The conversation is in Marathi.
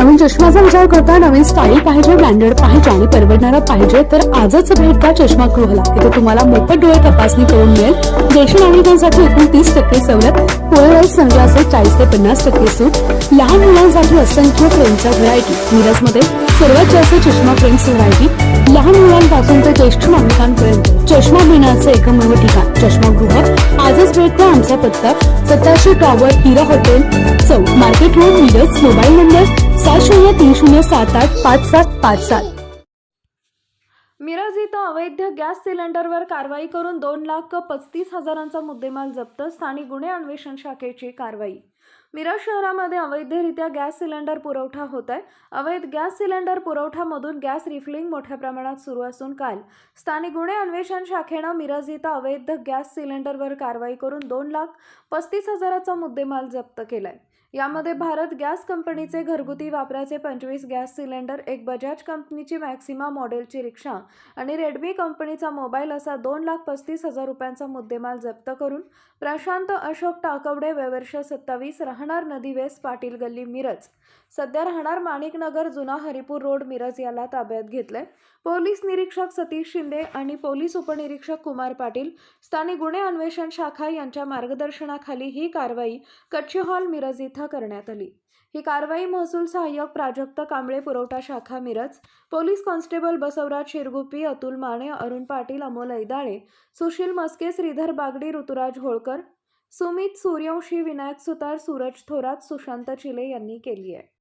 नवीन चष्म्याचा विचार करता नवीन स्टाईल पाहिजे ब्रँडेड पाहिजे आणि परवडणारा पाहिजे तर आजच भेट द्या चष्मा गृहला इथे तुम्हाला मोफत डोळे तपासणी करून मिळेल. देशी नागरिकांसाठी एकूण तीस टक्के सवलत पोलराईज संघाचे चाळीस ते पन्नास टक्के सूट लहान मुलांसाठी असंख्य फ्रेमच्या व्हरायटी मिरजमध्ये सर्वात जास्त चष्मा फ्रेम्स व्हरायटी लहान मुलांपासून ते ज्येष्ठ नागरिकांपर्यंत. चष्मा मिळण्याचं एकमेव ठिकाण. चष्मागृह आजच भेट द्या आमचा पत्ता सत्ताशे टॉवर हिरा हॉटेल चौक. Market road Miraj mobile number सात शून्य तीन शून्य सात आठ पाच सात पाच सात. मिरज इथं अवैध गॅस सिलेंडरवर कारवाई करून दोन लाख पस्तीस हजारांचा मुद्देमाल जप्त स्थानिक गुन्हे अन्वेषण शाखेची कारवाई. मिरज शहरामध्ये अवैधरित्या गॅस सिलेंडर पुरवठा होत आहे अवैध गॅस सिलेंडर पुरवठामधून गॅस रिफिलिंग मोठ्या प्रमाणात सुरू असून काल स्थानिक गुन्हे अन्वेषण शाखेनं मिरज इथं अवैध गॅस सिलेंडरवर कारवाई करून दोन लाख पस्तीस हजाराचा मुद्देमाल जप्त केलाय. यामध्ये भारत गॅस कंपनीचे घरगुती वापराचे पंचवीस गॅस सिलेंडर एक बजाज कंपनीची मॅक्सिमा मॉडेलची रिक्षा आणि रेडमी कंपनीचा मोबाईल असा दोन लाख पस्तीस हजार रुपयांचा मुद्देमाल जप्त करून प्रशांत अशोक टाकवडे वयवर्ष सत्तावीस राहणार नदीवेस पाटील गल्ली मिरज. सध्या राहणार माणिकनगर जुना हरिपूर रोड मिरज याला ताब्यात घेतलंय. पोलीस निरीक्षक सतीश शिंदे आणि पोलीस उपनिरीक्षक कुमार पाटील स्थानिक गुन्हे अन्वेषण शाखा यांच्या मार्गदर्शनाखाली ही कारवाई कच्ची हॉल मिरज इथं करण्यात आली. ही कारवाई महसूल सहाय्यक प्राजक्त कांबळे पुरवठा शाखा मिरज पोलीस कॉन्स्टेबल बसवराज शिरगुप्पी अतुल माने अरुण पाटील अमोल ऐदाळे सुशील मस्के श्रीधर बागडी ऋतुराज होळकर सुमित सूर्यवंशी विनायक सुतार सूरज थोरात सुशांत चिले यांनी केली आहे.